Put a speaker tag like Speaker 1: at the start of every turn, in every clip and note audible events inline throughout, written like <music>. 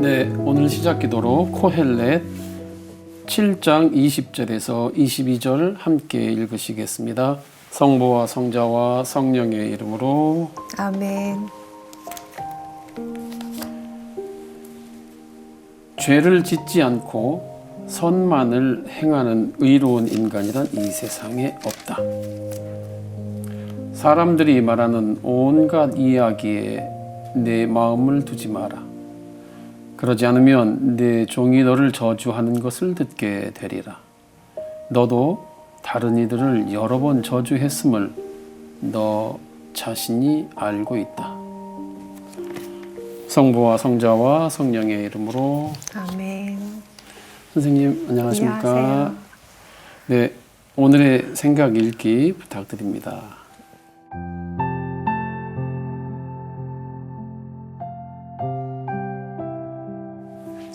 Speaker 1: 네, 오늘 시작 기도로 코헬렛 7장 20절에서 22절 함께 읽으시겠습니다. 성부와 성자와 성령의 이름으로
Speaker 2: 아멘.
Speaker 1: 죄를 짓지 않고 선만을 행하는 의로운 인간이란 이 세상에 없다. 사람들이 말하는 온갖 이야기에 내 마음을 두지 마라. 그러지 않으면 내 종이 너를 저주하는 것을 듣게 되리라. 너도 다른 이들을 여러 번 저주했음을 너 자신이 알고 있다. 성부와 성자와 성령의 이름으로
Speaker 2: 아멘.
Speaker 1: 선생님 안녕하십니까?
Speaker 2: 안녕하세요.
Speaker 1: 네, 오늘의 생각 읽기 부탁드립니다.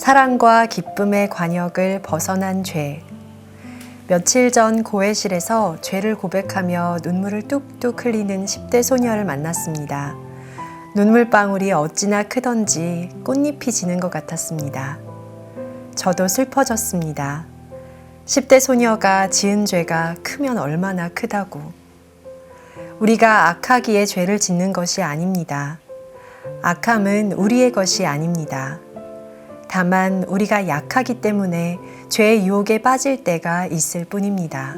Speaker 2: 사랑과 기쁨의 관역을 벗어난 죄. 며칠 전 고해실에서 죄를 고백하며 눈물을 뚝뚝 흘리는 10대 소녀를 만났습니다. 눈물방울이 어찌나 크던지 꽃잎이 지는 것 같았습니다. 저도 슬퍼졌습니다. 10대 소녀가 지은 죄가 크면 얼마나 크다고. 우리가 악하기에 죄를 짓는 것이 아닙니다. 악함은 우리의 것이 아닙니다. 다만 우리가 약하기 때문에 죄의 유혹에 빠질 때가 있을 뿐입니다.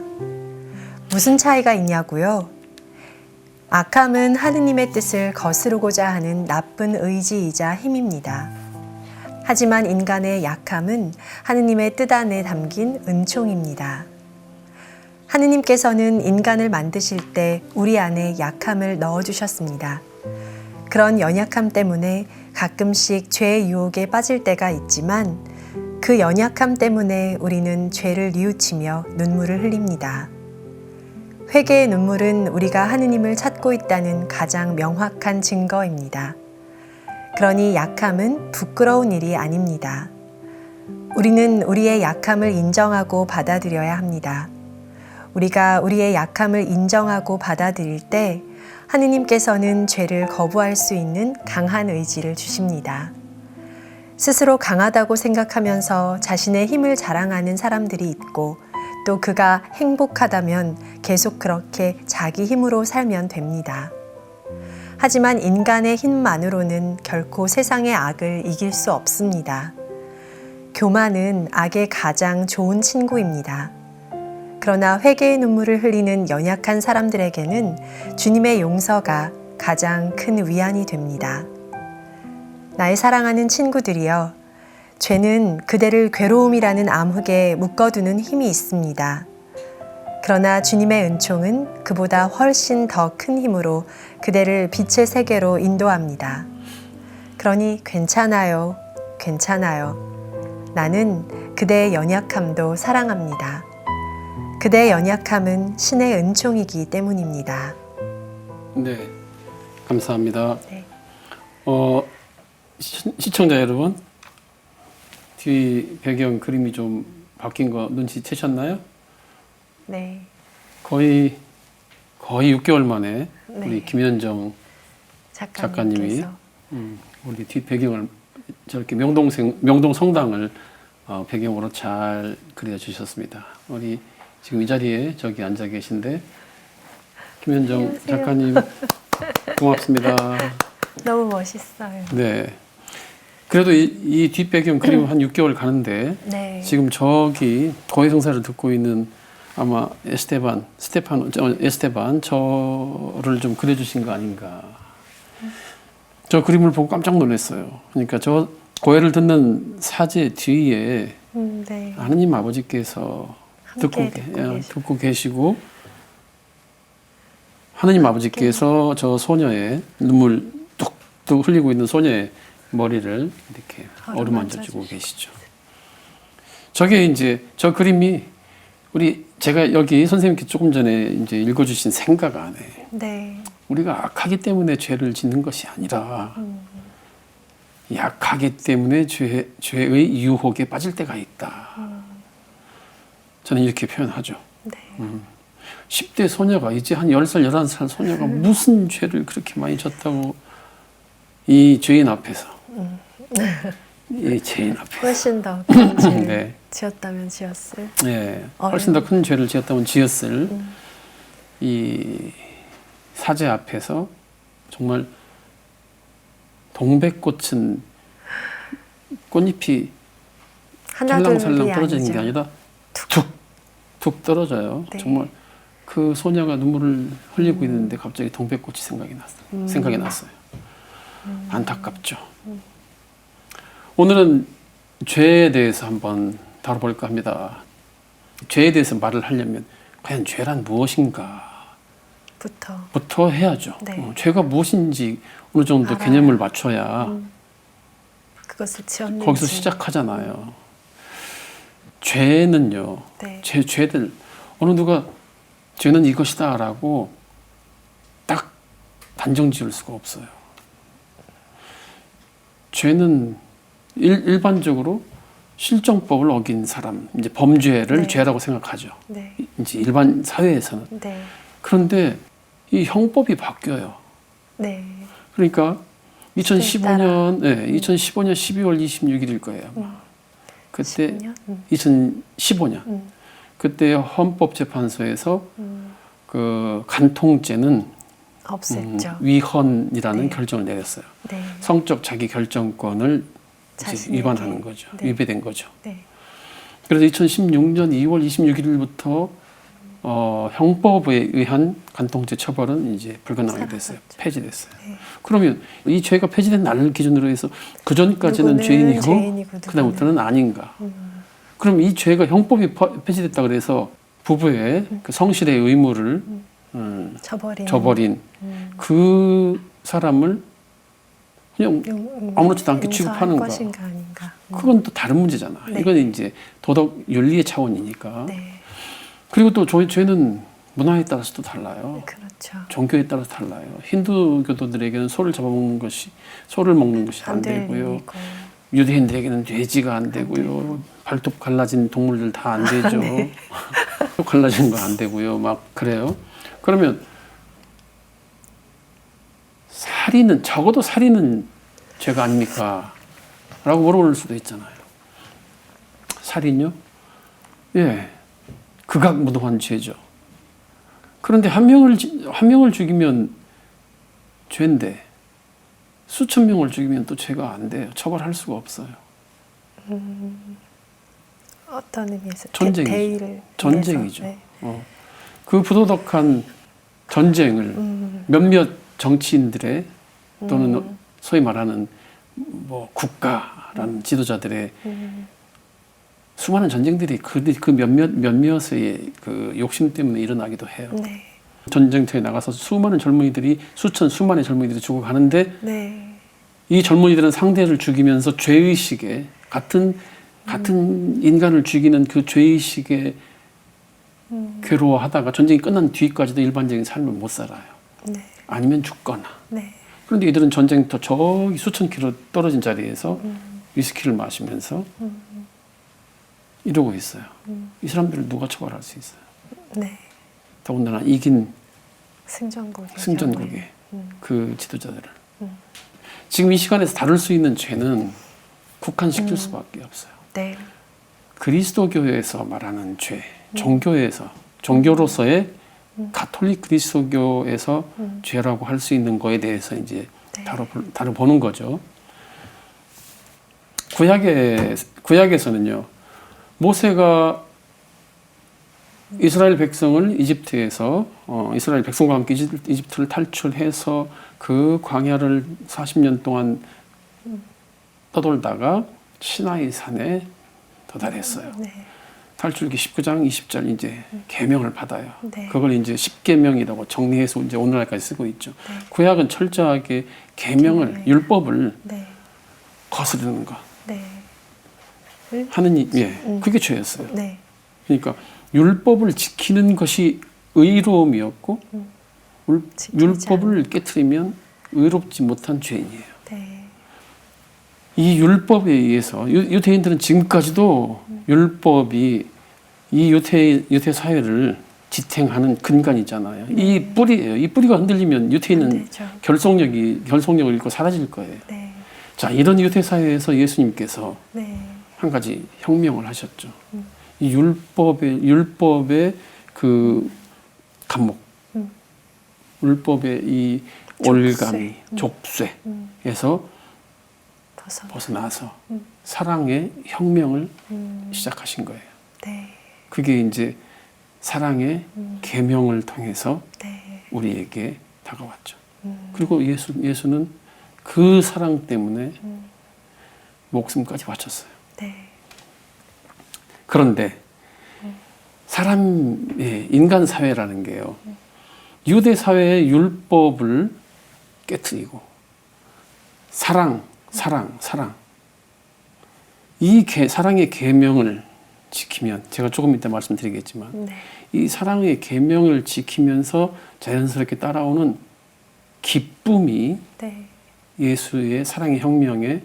Speaker 2: 무슨 차이가 있냐고요? 악함은 하느님의 뜻을 거스르고자 하는 나쁜 의지이자 힘입니다. 하지만 인간의 약함은 하느님의 뜻 안에 담긴 은총입니다. 하느님께서는 인간을 만드실 때 우리 안에 약함을 넣어주셨습니다. 그런 연약함 때문에 가끔씩 죄의 유혹에 빠질 때가 있지만 그 연약함 때문에 우리는 죄를 뉘우치며 눈물을 흘립니다. 회개의 눈물은 우리가 하느님을 찾고 있다는 가장 명확한 증거입니다. 그러니 약함은 부끄러운 일이 아닙니다. 우리는 우리의 약함을 인정하고 받아들여야 합니다. 우리가 우리의 약함을 인정하고 받아들일 때 하느님께서는 죄를 거부할 수 있는 강한 의지를 주십니다. 스스로 강하다고 생각하면서 자신의 힘을 자랑하는 사람들이 있고 또 그가 행복하다면 계속 그렇게 자기 힘으로 살면 됩니다. 하지만 인간의 힘만으로는 결코 세상의 악을 이길 수 없습니다. 교만은 악의 가장 좋은 친구입니다. 그러나 회개의 눈물을 흘리는 연약한 사람들에게는 주님의 용서가 가장 큰 위안이 됩니다. 나의 사랑하는 친구들이여, 죄는 그대를 괴로움이라는 암흑에 묶어두는 힘이 있습니다. 그러나 주님의 은총은 그보다 훨씬 더 큰 힘으로 그대를 빛의 세계로 인도합니다. 그러니 괜찮아요. 괜찮아요. 나는 그대의 연약함도 사랑합니다. 그대의 연약함은 신의 은총이기 때문입니다.
Speaker 1: 네, 감사합니다.
Speaker 2: 네.
Speaker 1: 어, 시, 시청자 여러분, 뒤 배경 그림이 좀 바뀐 거 눈치채셨나요?
Speaker 2: 네.
Speaker 1: 거의 거의 6개월 만에
Speaker 2: 네.
Speaker 1: 우리 김현정 작가님이 음, 우리 뒷 배경을 저렇게 명동생 명동 성당을 어, 배경으로 잘 그려 주셨습니다. 우리 지금 이 자리에 저기 앉아 계신데 김현정
Speaker 2: 안녕하세요.
Speaker 1: 작가님 고맙습니다. <laughs>
Speaker 2: 너무 멋있어요.
Speaker 1: 네. 그래도 이, 이 뒷배경 그림 한 6개월 가는데
Speaker 2: 네.
Speaker 1: 지금 저기 고해성사를 듣고 있는 아마 에스테반, 스테판, 저, 에스테반 저를 좀 그려주신 거 아닌가. 저 그림을 보고 깜짝 놀랐어요. 그러니까 저 고해를 듣는 사제 뒤에
Speaker 2: 음, 네.
Speaker 1: 하느님 아버지께서 듣고,
Speaker 2: 듣고
Speaker 1: 예. 듣고 계시고 하느님 아버지께서 저 소녀의 눈물 뚝뚝 흘리고 있는 소녀의 머리를 이렇게
Speaker 2: 어루만져
Speaker 1: 어루만져 주고 계시죠. 저게 이제 저 그림이 우리 제가 여기 선생님께 조금 전에 이제 읽어주신 생각 안에
Speaker 2: 네.
Speaker 1: 우리가 악하기 때문에 죄를 짓는 것이 아니라
Speaker 2: 음.
Speaker 1: 약하기 때문에 죄, 죄의 유혹에 빠질 때가 있다. 저는 이렇게 표현하죠.
Speaker 2: 네.
Speaker 1: 10대 소녀가 이제 한 10살, 11살 소녀가 무슨 죄를 그렇게 많이 졌다고 이 죄인 앞에서 이 죄인 앞에
Speaker 2: 훨씬 더 <laughs> 큰 죄를
Speaker 1: 네.
Speaker 2: 지었다면 지었을.
Speaker 1: 예, 훨씬 더 큰 죄를 지었다면 지었을 이 사제 앞에서 정말 동백꽃은 꽃잎이
Speaker 2: 하나
Speaker 1: 살랑살랑 떨어지는. 게 아니라 툭 툭 떨어져요.
Speaker 2: 네.
Speaker 1: 정말 그 소녀가 눈물을 흘리고 있는데 갑자기 동백꽃이 생각이 났어요.
Speaker 2: 음.
Speaker 1: 생각이 났어요. 안타깝죠. 오늘은 죄에 대해서 한번 다뤄볼까 합니다. 죄에 대해서 말을 하려면 과연 죄란 무엇인가?
Speaker 2: 부터
Speaker 1: 부터 해야죠.
Speaker 2: 네.
Speaker 1: 어, 죄가 무엇인지 어느 정도
Speaker 2: 알아야.
Speaker 1: 개념을 맞춰야
Speaker 2: 음. 그것을 지었는지
Speaker 1: 거기서 시작하잖아요. 죄는요.
Speaker 2: 네.
Speaker 1: 죄 죄들 어느 누가 죄는 이것이다라고 딱 단정 지을 수가 없어요. 죄는 일, 일반적으로 실정법을 어긴 사람, 이제 범죄를
Speaker 2: 네.
Speaker 1: 죄라고 생각하죠.
Speaker 2: 네.
Speaker 1: 이제 일반 사회에서는
Speaker 2: 네.
Speaker 1: 그런데 이 형법이 바뀌어요.
Speaker 2: 네.
Speaker 1: 그러니까
Speaker 2: 따라.
Speaker 1: 2015년, 네, 2015년 12월 26일일 거예요.
Speaker 2: 음.
Speaker 1: 그때
Speaker 2: 10년? 음.
Speaker 1: 2015년
Speaker 2: 음.
Speaker 1: 그때 헌법재판소에서
Speaker 2: 음.
Speaker 1: 그 간통죄는 음,
Speaker 2: 없앴죠.
Speaker 1: 위헌이라는
Speaker 2: 네.
Speaker 1: 결정을 내렸어요.
Speaker 2: 네.
Speaker 1: 성적 자기 결정권을. 위반하는 거죠.
Speaker 2: 네.
Speaker 1: 위배된 거죠.
Speaker 2: 네.
Speaker 1: 그래서 2016년 2월 26일부터 어, 형법에 의한 간통죄 처벌은 이제 불가능하게 됐어요. 폐지됐어요.
Speaker 2: 네.
Speaker 1: 그러면 이 죄가 폐지된 날을 기준으로 해서 그 전까지는 죄인이고
Speaker 2: 죄인이고
Speaker 1: 그다음부터는 아닌가?
Speaker 2: 음.
Speaker 1: 그럼 이 죄가 형법이 퍼- 폐지됐다 그래서 부부의 그 성실의 의무를 음,
Speaker 2: 저버린
Speaker 1: 저버린
Speaker 2: 음.
Speaker 1: 그 사람을 그냥
Speaker 2: 용- 음,
Speaker 1: 아무렇지도 않게
Speaker 2: 용서할
Speaker 1: 취급하는 거.
Speaker 2: 것인가 아닌가. 음.
Speaker 1: 그건 또 다른 문제잖아.
Speaker 2: 네.
Speaker 1: 이건 이제 도덕 윤리의 차원이니까.
Speaker 2: 네.
Speaker 1: 그리고 또 저희 죄는 문화에 따라서도 달라요.
Speaker 2: 그렇죠.
Speaker 1: 종교에 따라서 달라요. 힌두교도들에게는 소를 잡아먹는 것이 소를 먹는 것이
Speaker 2: 안될
Speaker 1: 되고요.
Speaker 2: 일이고.
Speaker 1: 유대인들에게는 돼지가 안 되고요. 발톱 갈라진 동물들 다 안 되죠. <laughs> 또 갈라진 거 안 되고요. 막 그래요. 그러면 살인은 적어도 살인은 죄가 아닙니까? 라고 물어볼 수도 있잖아요. 살인요? 예. 극악무도한 죄죠. 그런데 한 명을 지- 한 명을 죽이면 죄인데 수천 명을 죽이면 또 죄가 안 돼요. 처벌할 수가 없어요.
Speaker 2: 어떤 의미에서
Speaker 1: 전쟁이죠. 전쟁이죠.
Speaker 2: 네.
Speaker 1: 어. 그 부도덕한 전쟁을
Speaker 2: 음,
Speaker 1: 몇몇 정치인들의 또는
Speaker 2: 음,
Speaker 1: 소위 말하는 뭐 국가라는 지도자들의
Speaker 2: 음,
Speaker 1: 수많은 전쟁들이 그, 그 몇몇 몇몇의 그 욕심 때문에 일어나기도 해요.
Speaker 2: 네.
Speaker 1: 전쟁터에 나가서 수많은 젊은이들이 수천 수만의 젊은이들이 죽어가는데
Speaker 2: 네.
Speaker 1: 이 젊은이들은 상대를 죽이면서 죄의식에 같은 같은 인간을 죽이는 그 죄의식에
Speaker 2: 음,
Speaker 1: 괴로워하다가 전쟁이 끝난 뒤까지도 일반적인 삶을 못 살아요.
Speaker 2: 네.
Speaker 1: 아니면 죽거나.
Speaker 2: 네.
Speaker 1: 그런데 이들은 전쟁터 저기 수천 킬로 떨어진 자리에서
Speaker 2: 음,
Speaker 1: 위스키를 마시면서
Speaker 2: 음,
Speaker 1: 이러고 있어요.
Speaker 2: 음,
Speaker 1: 이 사람들을 누가 처벌할 수 있어요?
Speaker 2: 네.
Speaker 1: 더군다나 이긴
Speaker 2: 승전국의
Speaker 1: 승전국의
Speaker 2: 경우에. 음,
Speaker 1: 그 지도자들을.
Speaker 2: 음.
Speaker 1: 지금 이 시간에서 다룰 수 있는 죄는 국한시킬
Speaker 2: 음.
Speaker 1: 수밖에 없어요.
Speaker 2: 네.
Speaker 1: 그리스도교에서 말하는 죄,
Speaker 2: 음.
Speaker 1: 종교에서 종교로서의 가톨릭 그리스도교에서
Speaker 2: 음,
Speaker 1: 죄라고 할 수 있는 거에 대해서 이제
Speaker 2: 네.
Speaker 1: 다뤄 다뤄 보는 거죠. 구약에 구약에서는요 모세가 이스라엘 백성을 이집트에서 어, 이스라엘 백성과 함께 이집- 이집트를 탈출해서 그 광야를 40년 동안 떠돌다가 시나이 산에 도달했어요.
Speaker 2: 네.
Speaker 1: 탈출기 19장 20절 이제 계명을 받아요.
Speaker 2: 네.
Speaker 1: 그걸 이제 10계명이라고 정리해서 이제 오늘날까지 쓰고 있죠.
Speaker 2: 네.
Speaker 1: 구약은 철저하게 계명을
Speaker 2: 계명을.
Speaker 1: 율법을
Speaker 2: 네.
Speaker 1: 거스르는 것
Speaker 2: 네.
Speaker 1: 하는 이- 예
Speaker 2: 음.
Speaker 1: 그게 죄였어요.
Speaker 2: 네.
Speaker 1: 그러니까 율법을 지키는 것이 의로움이었고
Speaker 2: 음.
Speaker 1: 율법을 깨뜨리면 의롭지 못한 죄인이에요.
Speaker 2: 네.
Speaker 1: 이 율법에 의해서 유, 유대인들은 지금까지도 율법이 이 유대 유대 사회를 지탱하는 근간이잖아요. 이 뿌리예요. 이 뿌리가 흔들리면 유태인은. 결속력이 결속력을 잃고 사라질 거예요.
Speaker 2: 네.
Speaker 1: 자, 이런 유태 사회에서 예수님께서
Speaker 2: 네.
Speaker 1: 한 가지 혁명을 하셨죠. 이 율법의 율법의 그 감목,
Speaker 2: 음.
Speaker 1: 율법의 이
Speaker 2: 족쇄.
Speaker 1: 올가미,
Speaker 2: 음.
Speaker 1: 족쇄에서
Speaker 2: 음. 벗어.
Speaker 1: 벗어나 서
Speaker 2: 음.
Speaker 1: 사랑의 혁명을
Speaker 2: 음.
Speaker 1: 시작하신 거예요.
Speaker 2: 네.
Speaker 1: 그게 이제 사랑의
Speaker 2: 음.
Speaker 1: 계명을 통해서
Speaker 2: 네.
Speaker 1: 우리에게 다가왔죠.
Speaker 2: 음.
Speaker 1: 그리고 예수 예수는 그 사랑 때문에
Speaker 2: 음.
Speaker 1: 목숨까지 바쳤어요.
Speaker 2: 네.
Speaker 1: 그런데 사람의 인간 사회라는 게요. 유대 사회의 율법을 깨뜨리고 사랑, 사랑, 사랑 이 계, 사랑의 계명을 지키면 제가 조금 이따 말씀드리겠지만
Speaker 2: 네.
Speaker 1: 이 사랑의 계명을 지키면서 자연스럽게 따라오는 기쁨이
Speaker 2: 네.
Speaker 1: 예수의 사랑의 혁명의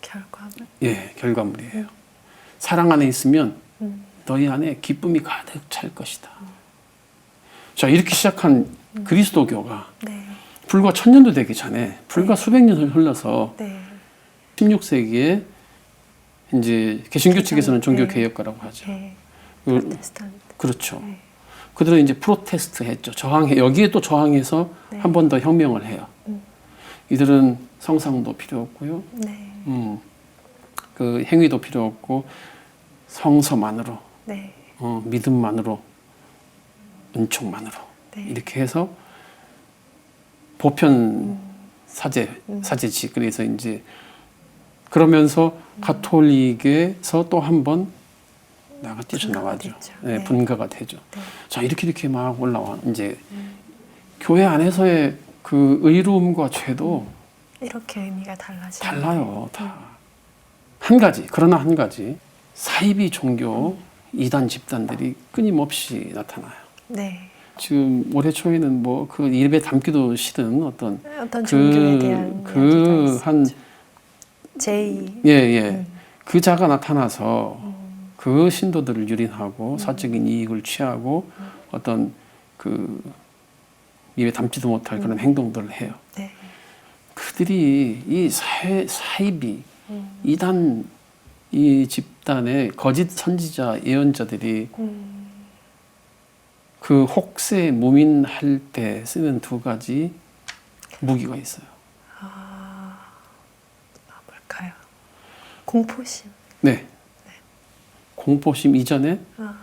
Speaker 2: 결과물.
Speaker 1: 예, 결과물이에요. 사랑 안에 있으면
Speaker 2: 음.
Speaker 1: 너희 안에 기쁨이 가득 찰 것이다. 자, 이렇게 시작한 그리스도교가
Speaker 2: 네.
Speaker 1: 불과 천년도 되기 전에 불과 수백 년을 흘러서
Speaker 2: 네.
Speaker 1: 16세기에 이제 개신교 측에서는 종교
Speaker 2: 네.
Speaker 1: 개혁가라고 하죠.
Speaker 2: 네.
Speaker 1: 그-. 그렇죠.
Speaker 2: 네.
Speaker 1: 그들은 이제 프로테스트 했죠. 저항해 여기에 또 저항해서
Speaker 2: 네.
Speaker 1: 한번 더 혁명을 해요.
Speaker 2: 음.
Speaker 1: 이들은 성상도 필요 없고요.
Speaker 2: 네.
Speaker 1: 음, 그 행위도 필요 없고 성서만으로
Speaker 2: 네.
Speaker 1: 어, 믿음만으로 은총만으로
Speaker 2: 네.
Speaker 1: 이렇게 해서 보편 사제
Speaker 2: 음.
Speaker 1: 사제지 그래서 이제 그러면서 가톨릭에서 또 한 번 나가 뛰쳐나가죠. 네,
Speaker 2: 네.
Speaker 1: 분가가 되죠.
Speaker 2: 네.
Speaker 1: 자 이렇게 이렇게 막 올라와 이제
Speaker 2: 음.
Speaker 1: 교회 안에서의 그 의로움과 죄도
Speaker 2: 이렇게 의미가 달라지.
Speaker 1: 달라요 다. 한 가지 그러나 한 가지 사이비 종교 이단 집단들이 끊임없이 나타나요.
Speaker 2: 네.
Speaker 1: 지금 올해 초에는 뭐 그 입에 담기도 싫은 어떤
Speaker 2: 어떤 종교에 대한
Speaker 1: 그한
Speaker 2: 제이.
Speaker 1: 예, 예.
Speaker 2: 음.
Speaker 1: 그 자가 나타나서
Speaker 2: 음.
Speaker 1: 그 신도들을 유린하고 사적인 이익을 취하고 어떤 그 입에 담지도 못할 그런 행동들을 해요.
Speaker 2: 네.
Speaker 1: 그들이 이 사회 사이비
Speaker 2: 음.
Speaker 1: 이단 이 집단의 거짓 선지자 예언자들이
Speaker 2: 음.
Speaker 1: 그 혹세 무민할 때 쓰는 두 가지 무기가 있어요.
Speaker 2: 아, 아 뭘까요? 공포심.
Speaker 1: 네. 공포심 이전에
Speaker 2: 아,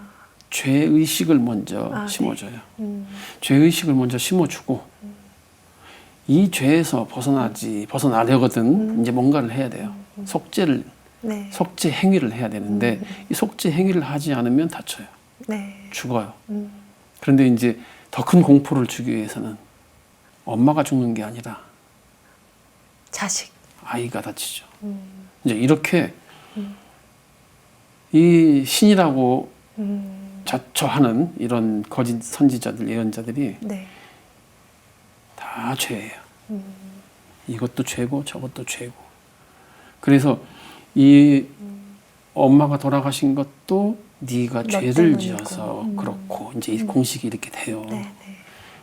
Speaker 1: 죄의식을 먼저
Speaker 2: 아, 네.
Speaker 1: 심어줘요.
Speaker 2: 음.
Speaker 1: 죄의식을 먼저 심어주고 이 죄에서 벗어나지 벗어나려거든 이제 뭔가를 해야 돼요. 속죄를
Speaker 2: 네.
Speaker 1: 속죄 행위를 해야 되는데 이 속죄 행위를 하지 않으면 다쳐요.
Speaker 2: 네.
Speaker 1: 죽어요.
Speaker 2: 음.
Speaker 1: 그런데 이제 더 큰 공포를 주기 위해서는 엄마가 죽는 게 아니라
Speaker 2: 자식.
Speaker 1: 아이가 다치죠.
Speaker 2: 음.
Speaker 1: 이제 이렇게 이 신이라고
Speaker 2: 음.
Speaker 1: 자처하는 이런 거짓 선지자들 예언자들이
Speaker 2: 네.
Speaker 1: 다 죄예요.
Speaker 2: 음.
Speaker 1: 이것도 죄고 저것도 죄고. 그래서 이 엄마가 돌아가신 것도 네가
Speaker 2: 너
Speaker 1: 죄를. 지어서
Speaker 2: 음.
Speaker 1: 그렇고 이제 이 공식이 이렇게 돼요.
Speaker 2: 네. 네.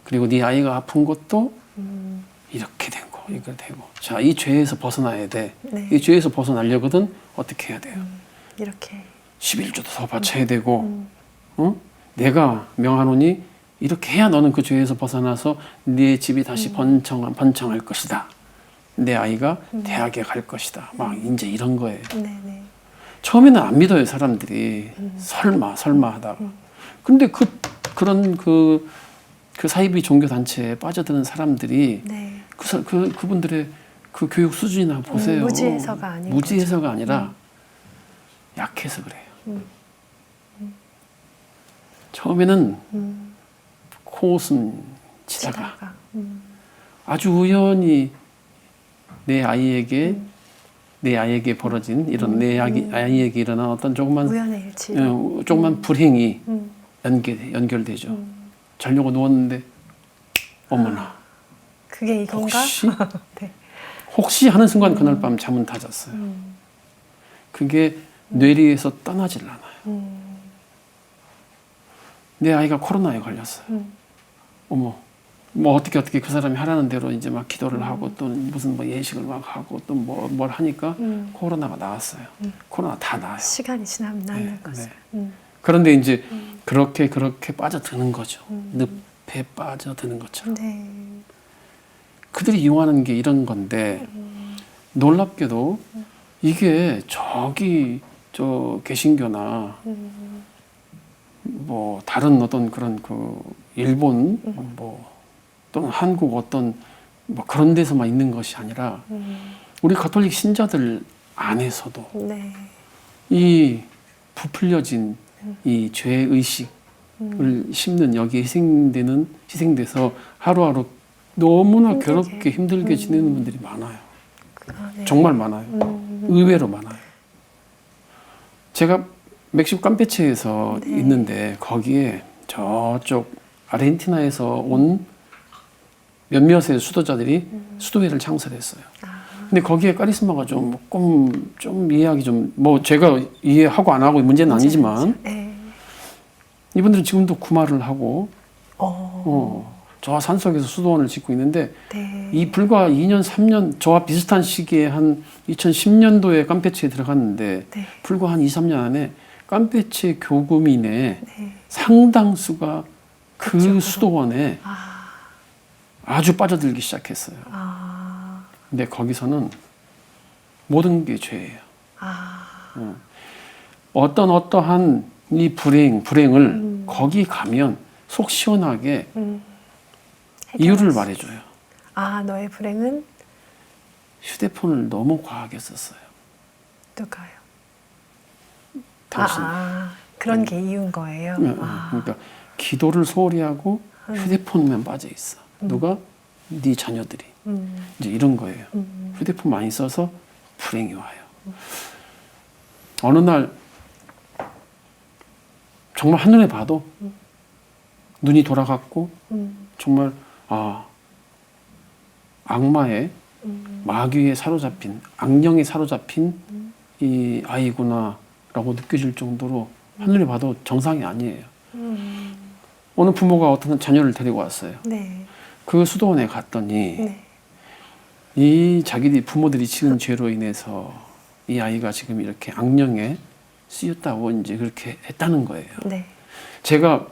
Speaker 1: 그리고 네 아이가 아픈 것도
Speaker 2: 음.
Speaker 1: 이렇게 되고 이렇게 되고. 자, 이 죄에서 벗어나야 돼.
Speaker 2: 네.
Speaker 1: 이 죄에서 벗어나려거든 어떻게 해야 돼요?
Speaker 2: 음. 이렇게.
Speaker 1: 11조도 더 바쳐야 되고
Speaker 2: 음.
Speaker 1: 어? 내가 명하노니 이렇게 해야 너는 그 죄에서 벗어나서 네 집이 다시 번창 번창할 것이다. 내 아이가 대학에 갈 것이다. 막 이제 이런 거예요.
Speaker 2: 네. 네.
Speaker 1: 처음에는 안 믿어요 사람들이 설마 설마 하다가 근데 그 그런 그, 그 사이비 종교 단체에 빠져드는 사람들이
Speaker 2: 네.
Speaker 1: 그, 사- 그 그분들의 그 교육 수준이나 보세요.
Speaker 2: 무지해서가 아닌
Speaker 1: 무지해서가 아니라 약해서 그래요.
Speaker 2: 음.
Speaker 1: 처음에는
Speaker 2: 음.
Speaker 1: 코웃음 치다가
Speaker 2: 치다가. 음.
Speaker 1: 아주 우연히 내 아이에게
Speaker 2: 음.
Speaker 1: 내 아이에게 벌어진 이런 내 아기, 아이에게 일어난 어떤 조그만
Speaker 2: 우연의 일치.
Speaker 1: 어, 조그만 불행이
Speaker 2: 음.
Speaker 1: 연결 연결되죠.
Speaker 2: 음.
Speaker 1: 자려고 누웠는데 어머나
Speaker 2: 그게 이건가?
Speaker 1: 혹시 <laughs>
Speaker 2: 네.
Speaker 1: 혹시 하는 순간 그날 밤 잠은 다 잤어요.
Speaker 2: 음.
Speaker 1: 그게 뇌리에서 떠나질 않아요.
Speaker 2: 음.
Speaker 1: 내 아이가 코로나에 걸렸어요.
Speaker 2: 음.
Speaker 1: 어머, 뭐 어떻게 어떻게 그 사람이 하라는 대로 이제 막 기도를
Speaker 2: 음.
Speaker 1: 하고 또 무슨 뭐 예식을 막 하고 또뭐뭘 하니까
Speaker 2: 음.
Speaker 1: 코로나가 나왔어요. 코로나 다 나요.
Speaker 2: 시간이 지나면 낫는
Speaker 1: 네,
Speaker 2: 거죠.
Speaker 1: 네.
Speaker 2: 음.
Speaker 1: 그런데 이제 그렇게 그렇게 빠져드는 거죠.
Speaker 2: 음.
Speaker 1: 늪에 빠져드는 것처럼.
Speaker 2: 네.
Speaker 1: 그들이 이용하는 게 이런 건데 놀랍게도 이게 저기 저 개신교나
Speaker 2: 음.
Speaker 1: 뭐 다른 어떤 그런 그 일본 뭐 또는 한국 어떤 뭐 그런 데서만 있는 것이 아니라
Speaker 2: 음.
Speaker 1: 우리 가톨릭 신자들 안에서도
Speaker 2: 네.
Speaker 1: 이 부풀려진 이 죄 의식을
Speaker 2: 음.
Speaker 1: 심는 여기에 희생되는 희생돼서 하루하루 너무나
Speaker 2: 힘들게.
Speaker 1: 괴롭게 힘들게 지내는 분들이 많아요.
Speaker 2: 아, 네.
Speaker 1: 정말 많아요.
Speaker 2: 음.
Speaker 1: 의외로 많아요. 제가 멕시코 캄페체에서
Speaker 2: 네.
Speaker 1: 있는데 거기에 저쪽 아르헨티나에서 온 몇몇의 수도자들이 수도회를 창설했어요.
Speaker 2: 음. 아,
Speaker 1: 근데 거기에 카리스마가 좀 조금 좀 이해하기 좀 뭐 제가 이해하고 안 하고 문제는 아니지만
Speaker 2: 네.
Speaker 1: 이분들은 지금도 구마를 하고
Speaker 2: 어.
Speaker 1: 어, 저 산속에서 수도원을 짓고 있는데
Speaker 2: 네.
Speaker 1: 이 불과 2년 3년 저와 비슷한 시기에 한 2010년도에 깜페치에 들어갔는데
Speaker 2: 네.
Speaker 1: 불과 한 2, 3년 안에 깜페치 교구민의
Speaker 2: 네.
Speaker 1: 상당수가 그
Speaker 2: 그쪽으로.
Speaker 1: 수도원에
Speaker 2: 아.
Speaker 1: 아주 빠져들기 시작했어요.
Speaker 2: 아.
Speaker 1: 근데 거기서는 모든 게 죄예요.
Speaker 2: 아.
Speaker 1: 어떤 어떠한 이 불행, 불행을
Speaker 2: 음.
Speaker 1: 거기 가면 속 시원하게
Speaker 2: 음.
Speaker 1: 이유를 말해줘요.
Speaker 2: 아, 너의 불행은
Speaker 1: 휴대폰을 너무 과하게 썼어요.
Speaker 2: 누가요?
Speaker 1: 당신.
Speaker 2: 아, 아, 그런 게 이유인 거예요.
Speaker 1: 응, 응.
Speaker 2: 아.
Speaker 1: 그러니까 기도를 소홀히 하고
Speaker 2: 음.
Speaker 1: 휴대폰만 빠져 있어. 누가? 네 자녀들이.
Speaker 2: 음.
Speaker 1: 이제 이런 거예요.
Speaker 2: 음.
Speaker 1: 휴대폰 많이 써서 불행이 와요. 어느 날 정말 한눈에 봐도 눈이 돌아갔고
Speaker 2: 음.
Speaker 1: 정말 아 악마의
Speaker 2: 음.
Speaker 1: 마귀에 사로잡힌 악령에 사로잡힌 이 아이구나라고 느껴질 정도로 한눈에 봐도 정상이 아니에요.
Speaker 2: 음.
Speaker 1: 어느 부모가 어떤 자녀를 데리고 왔어요.
Speaker 2: 네.
Speaker 1: 그 수도원에 갔더니
Speaker 2: 네.
Speaker 1: 이 자기들이 부모들이 지은 죄로 인해서 이 아이가 지금 이렇게 악령에 쓰였다고 이제 그렇게 했다는 거예요.
Speaker 2: 네.
Speaker 1: 제가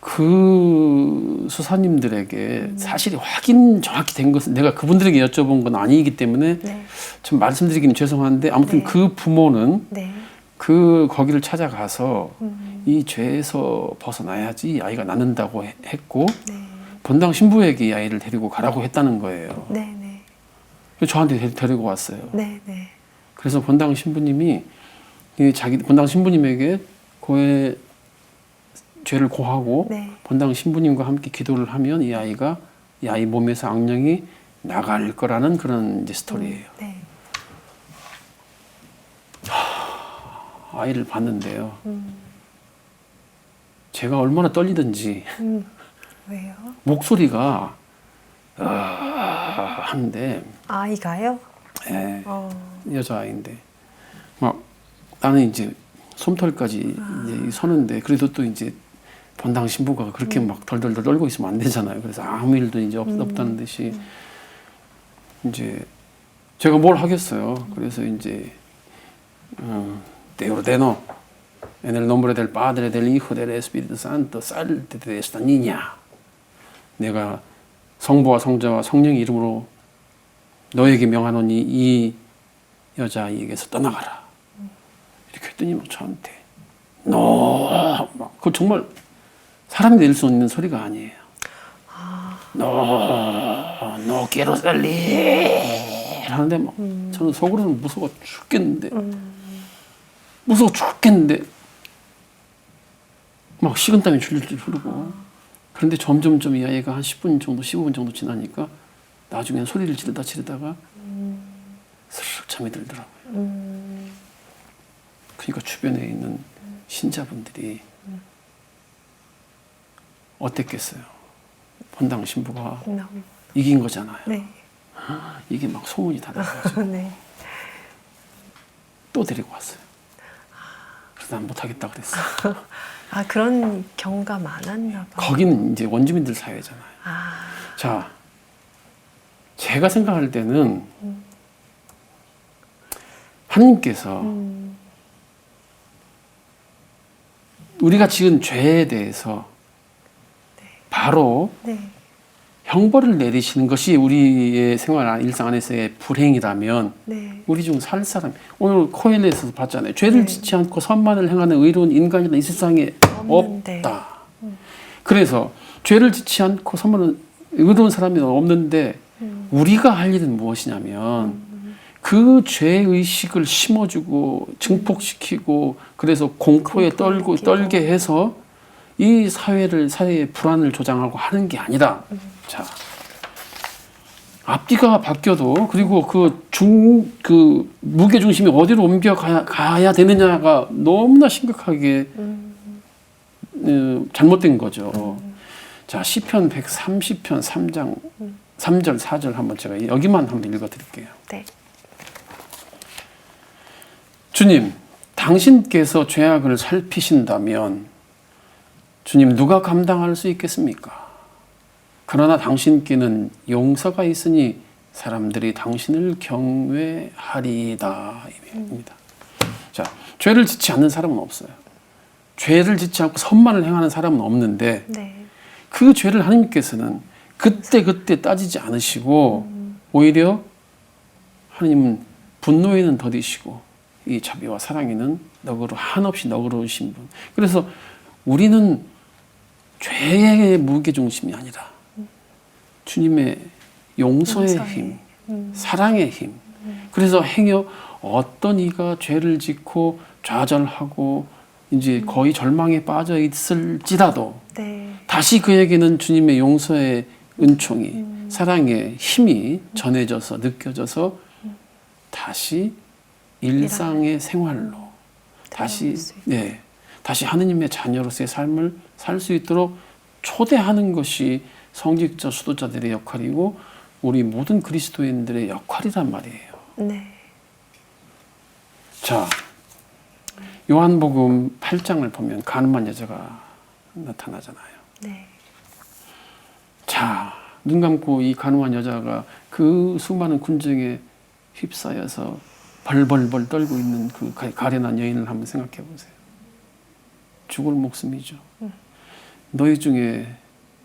Speaker 1: 그 수사님들에게 사실이 확인 정확히 된 것은 내가 그분들에게 여쭤본 건 아니기 때문에
Speaker 2: 네.
Speaker 1: 좀 말씀드리기는 죄송한데 아무튼
Speaker 2: 네.
Speaker 1: 그 부모는
Speaker 2: 네.
Speaker 1: 그 거기를 찾아가서
Speaker 2: 음.
Speaker 1: 이 죄에서 벗어나야지 이 아이가 낫는다고 해- 했고
Speaker 2: 네.
Speaker 1: 본당 신부에게 이 아이를 데리고 가라고 했다는 거예요.
Speaker 2: 네. 네.
Speaker 1: 저한테 데- 데리고 왔어요.
Speaker 2: 네. 네.
Speaker 1: 그래서 본당 신부님이 이 자기 본당 신부님에게 고의 죄를 고하고
Speaker 2: 네.
Speaker 1: 본당 신부님과 함께 기도를 하면 이 아이가 이 아이 몸에서 악령이 나갈 거라는 그런 스토리예요.
Speaker 2: 네.
Speaker 1: 아이를 봤는데요.
Speaker 2: 음.
Speaker 1: 제가 얼마나 떨리든지
Speaker 2: 음. 왜요?
Speaker 1: 목소리가 아 하는데
Speaker 2: 아이가요?
Speaker 1: 예,
Speaker 2: 어.
Speaker 1: 여자아이인데 막 나는 이제 솜털까지 이제 서는데 그래도 또 이제 본당 신부가 그렇게 막 덜덜덜 떨고 있으면 안 되잖아요. 그래서 아무 일도 이제 없, 없다는 듯이 이제 제가 뭘 하겠어요. 그래서 이제 어, Te ordeno en el nombre del Padre, del Hijo, del Espíritu Santo, salte de esta niña. 내가 성부와 성자와 성령의 이름으로 너에게 명하노니 이 여자아이에게서 떠나가라. 이렇게 했더니 막 저한테 너, 막, 그 정말 사람이 낼 수 있는 소리가 아니에요. 너, 너 quiero salir 하는데 막 저는 속으로는 무서워 죽겠는데. 무서워 죽겠는데. 막 식은땀이 줄줄 흐르고 그런데 점점점 이 아이가 한 10분 정도 15분 정도 지나니까 나중엔 소리를 지르다 지르다가 스르륵 잠이 들더라고요.
Speaker 2: 음.
Speaker 1: 그러니까 주변에 있는 신자분들이 어땠겠어요? 본당 신부가. 이긴 거잖아요.
Speaker 2: 네.
Speaker 1: 이게 막 소문이 <laughs> 다 나가지고
Speaker 2: 네.
Speaker 1: 또 데리고 왔어요. 그래서 난 못하겠다 그랬어. <laughs>
Speaker 2: 아 그런 경우가 많았나 봐.
Speaker 1: 거기는 이제 원주민들 사회잖아요.
Speaker 2: 아,
Speaker 1: 자, 제가 생각할 때는 하나님께서
Speaker 2: 음,
Speaker 1: 우리가 지은 죄에 대해서 바로
Speaker 2: 네,
Speaker 1: 형벌을 내리시는 것이 우리의 생활 일상 안에서의 불행이라면
Speaker 2: 네,
Speaker 1: 우리 중 살 사람 오늘 코엘에서 봤잖아요. 죄를
Speaker 2: 네.
Speaker 1: 짓지 않고 선만을 행하는 의로운 인간이나 이 세상에
Speaker 2: 없는데.
Speaker 1: 없다. 그래서 죄를 짓지 않고 선만은 의로운 사람이 없는데
Speaker 2: 음.
Speaker 1: 우리가 할 일은 무엇이냐면 그죄 의식을 심어주고 증폭시키고 그래서 공포에 떨고. 떨게 해서 이 사회를 사회의 불안을 조장하고 하는 게 아니라
Speaker 2: 음.
Speaker 1: 자 앞뒤가 바뀌어도 그리고 그중그 무게 중심이 어디로 옮겨 가야, 가야 되느냐가 너무나 심각하게
Speaker 2: 음,
Speaker 1: 어, 잘못된 거죠. 자 시편 130편 3장 3절 4절 한번 제가 여기만 한번 읽어 드릴게요.
Speaker 2: 네,
Speaker 1: 주님, 당신께서 죄악을 살피신다면 주님 누가 감당할 수 있겠습니까? 그러나 당신께는 용서가 있으니 사람들이 당신을 경외하리이다. 입니다. 자, 죄를 짓지 않는 사람은 없어요. 죄를 짓지 않고 선만을 행하는 사람은 없는데
Speaker 2: 네,
Speaker 1: 그 죄를 하나님께서는 그때 그때 따지지 않으시고 오히려 하나님은 분노에는 더디시고 이 자비와 사랑에는 너그러 한없이 너그러우신 분. 그래서 우리는 죄의 무게 중심이 아니라 주님의 용서의 힘,
Speaker 2: 음,
Speaker 1: 사랑의 힘. 그래서 행여 어떤 이가 죄를 짓고 좌절하고 이제 거의 절망에 빠져 있을지라도
Speaker 2: 네,
Speaker 1: 다시 그에게는 주님의 용서의 은총이 사랑의 힘이 전해져서 느껴져서 다시 일상의 생활로 다시
Speaker 2: 수 있고.
Speaker 1: 네 다시 하느님의 자녀로서의 삶을 살 수 있도록 초대하는 것이 성직자 수도자들의 역할이고 우리 모든 그리스도인들의 역할이란 말이에요.
Speaker 2: 네,
Speaker 1: 자, 요한복음 8장을 보면 가늠한 여자가 나타나잖아요.
Speaker 2: 네,
Speaker 1: 자, 눈 감고 이 가늠한 여자가 그 수많은 군중에 휩싸여서 벌벌벌 떨고 있는 그 가- 가련한 여인을 한번 생각해 보세요. 죽을 목숨이죠. 너희 중에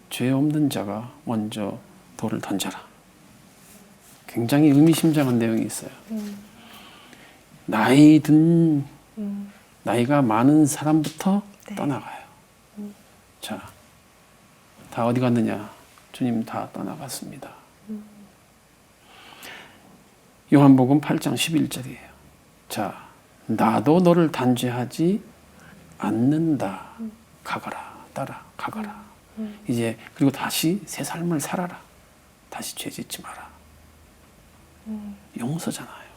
Speaker 1: 죄 없는 자가 먼저 돌을 던져라. 굉장히 의미심장한 내용이 있어요. 나이 든
Speaker 2: 음,
Speaker 1: 나이가 많은 사람부터
Speaker 2: 네.
Speaker 1: 떠나가요. 자, 다 어디 갔느냐? 주님 다 떠나갔습니다. 요한복음 8장 11절이에요. 자, 나도 너를 단죄하지 않는다. 가거라, 따라, 가거라. 이제 그리고 다시 새 삶을 살아라. 다시 죄 짓지 마라. 용서잖아요.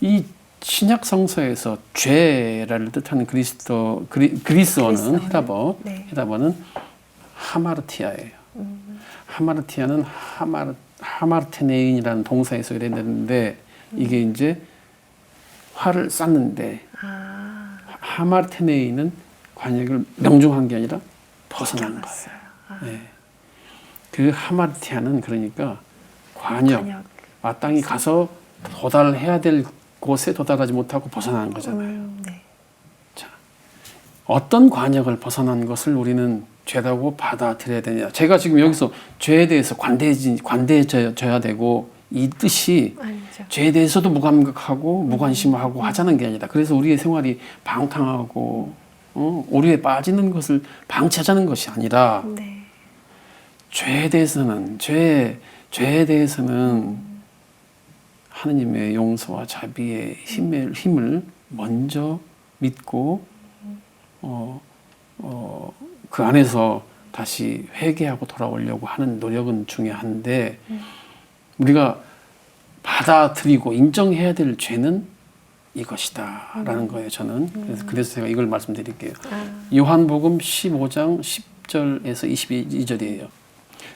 Speaker 1: 이 신약 성서에서 죄를 뜻하는 그리스도 그리, 그리스어는 히라버
Speaker 2: 네.
Speaker 1: 히라버는 하마르티아예요. 하마르티아는 하마르 하마르테네인이라는 동사에서 이랬는데 이게 이제 화를 쌌는데
Speaker 2: 아,
Speaker 1: 하마르테네인은 관역을 명중한 게 아니라 벗어난. 거예요. 네. 그 하마르티아는 그러니까 관역,
Speaker 2: 관역.
Speaker 1: 마땅히 가서 도달해야 될 곳에 도달하지 못하고 벗어난 거잖아요.
Speaker 2: 음, 네,
Speaker 1: 자, 어떤 관역을 벗어난 것을 우리는 죄라고 받아들여야 되냐. 제가 지금 여기서 죄에 대해서 관대해지, 관대해져야 되고 이 뜻이
Speaker 2: 아니죠.
Speaker 1: 죄에 대해서도 무감각하고 무관심하고 하자는 게 아니라 그래서 우리의 생활이 방탕하고 어, 오류에 빠지는 것을 방치하자는 것이 아니라
Speaker 2: 네,
Speaker 1: 죄에 대해서는 죄 죄에 대해서는 하느님의 용서와 자비의 힘을 힘을 먼저 믿고 어, 어, 그 안에서 다시 회개하고 돌아오려고 하는 노력은 중요한데 우리가 받아들이고 인정해야 될 죄는 이것이다 라는 거예요. 저는 그래서 그래서 제가 이걸 말씀드릴게요.
Speaker 2: 아,
Speaker 1: 요한복음 15장 10절에서 22절이에요.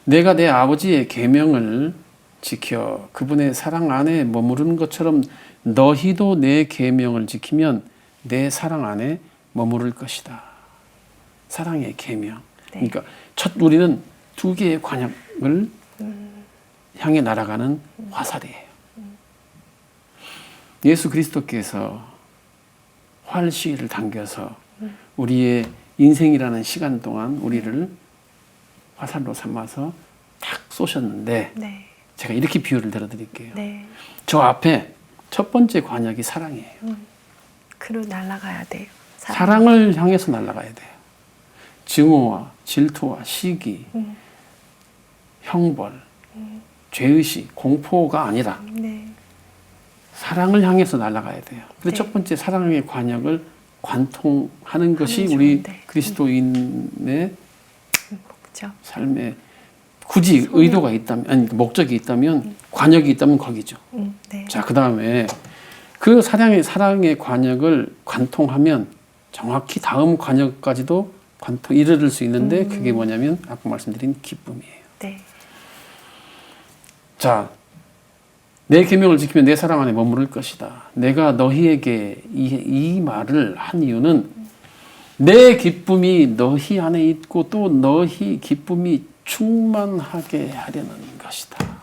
Speaker 1: 내가 내 아버지의 계명을 지켜 그분의 사랑 안에 머무르는 것처럼 너희도 내 계명을 지키면 내 사랑 안에 머무를 것이다. 사랑의 계명.
Speaker 2: 네.
Speaker 1: 그러니까 첫 우리는 두 개의 관약을 향해 날아가는 화살이에요. 예수 그리스도께서 활시위를 당겨서 우리의 인생이라는 시간 동안 우리를 화살로 삼아서 탁 쏘셨는데
Speaker 2: 네.
Speaker 1: 제가 이렇게 비유를 들어드릴게요.
Speaker 2: 네.
Speaker 1: 저 앞에 첫 번째 관약이 사랑이에요.
Speaker 2: 그로 날아가야 돼요. 사랑.
Speaker 1: 사랑 을 향해서 날아가야 돼요. 증오와 질투와 시기,
Speaker 2: 음.
Speaker 1: 형벌, 죄의식, 공포가 아니라
Speaker 2: 네.
Speaker 1: 사랑을 향해서 날아가야 돼요. 그래서
Speaker 2: 네.
Speaker 1: 첫 번째 사랑의 관약을 관통하는 것이 우리
Speaker 2: 좋은데.
Speaker 1: 그리스도인의
Speaker 2: 목적.
Speaker 1: 삶에 굳이
Speaker 2: 소명.
Speaker 1: 의도가 있다면, 아니 목적이 있다면 관역이 있다면 거기죠.
Speaker 2: 음, 네.
Speaker 1: 자, 그 다음에 그 사랑의 사랑의 관역을 관통하면 정확히 다음 관역까지도 관통 이르를 수 있는데
Speaker 2: 음.
Speaker 1: 그게 뭐냐면 아까 말씀드린 기쁨이에요.
Speaker 2: 네.
Speaker 1: 자, 내 계명을 지키면 내 사랑 안에 머무를 것이다. 내가 너희에게 이, 이 말을 한 이유는 내 기쁨이 너희 안에 있고 또 너희 기쁨이 충만하게 하려는 것이다.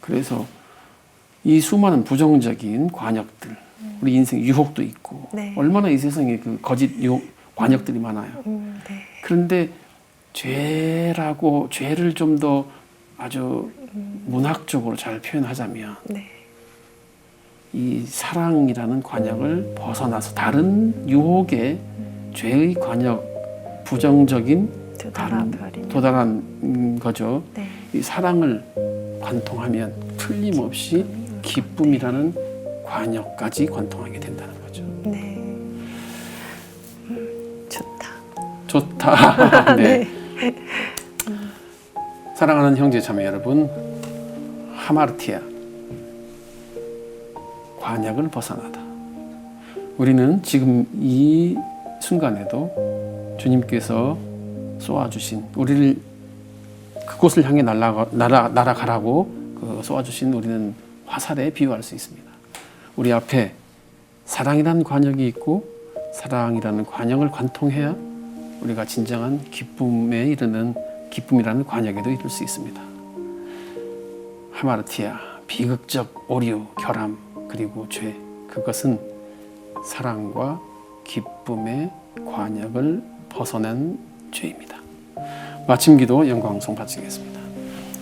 Speaker 1: 그래서 이 수많은 부정적인 관역들, 우리 인생 유혹도 있고
Speaker 2: 네.
Speaker 1: 얼마나 이 세상에 그 거짓 유혹 관역들이 많아요.
Speaker 2: 음, 네.
Speaker 1: 그런데 죄라고 죄를 좀 더 아주 문학적으로 잘 표현하자면
Speaker 2: 네.
Speaker 1: 이 사랑이라는 관역을 벗어나서 다른 유혹의 죄의 관역 부정적인
Speaker 2: 되돌아버리면.
Speaker 1: 도달한 음, 거죠.
Speaker 2: 네.
Speaker 1: 이 사랑을 관통하면 틀림없이 기쁨이라는 관역까지 관통하게 된다는 거죠.
Speaker 2: 네. 음, 좋다.
Speaker 1: 좋다. <laughs> 네. 사랑하는 형제 자매 여러분, 하마르티아 관약을 벗어나다. 우리는 지금 이 순간에도 주님께서 쏘아주신 우리를 그곳을 향해 날아가, 날아, 날아가라고 그 쏘아주신 우리는 화살에 비유할 수 있습니다. 우리 앞에 사랑이라는 관역이 있고 사랑이라는 관역을 관통해야 우리가 진정한 기쁨에 이르는 기쁨이라는 관역에도 이를 수 있습니다. 하마르티아 비극적 오류, 결함 그리고 죄 그것은 사랑과 기쁨의 관역을 벗어난 죄입니다. 마침 기도 영광송 바치겠습니다.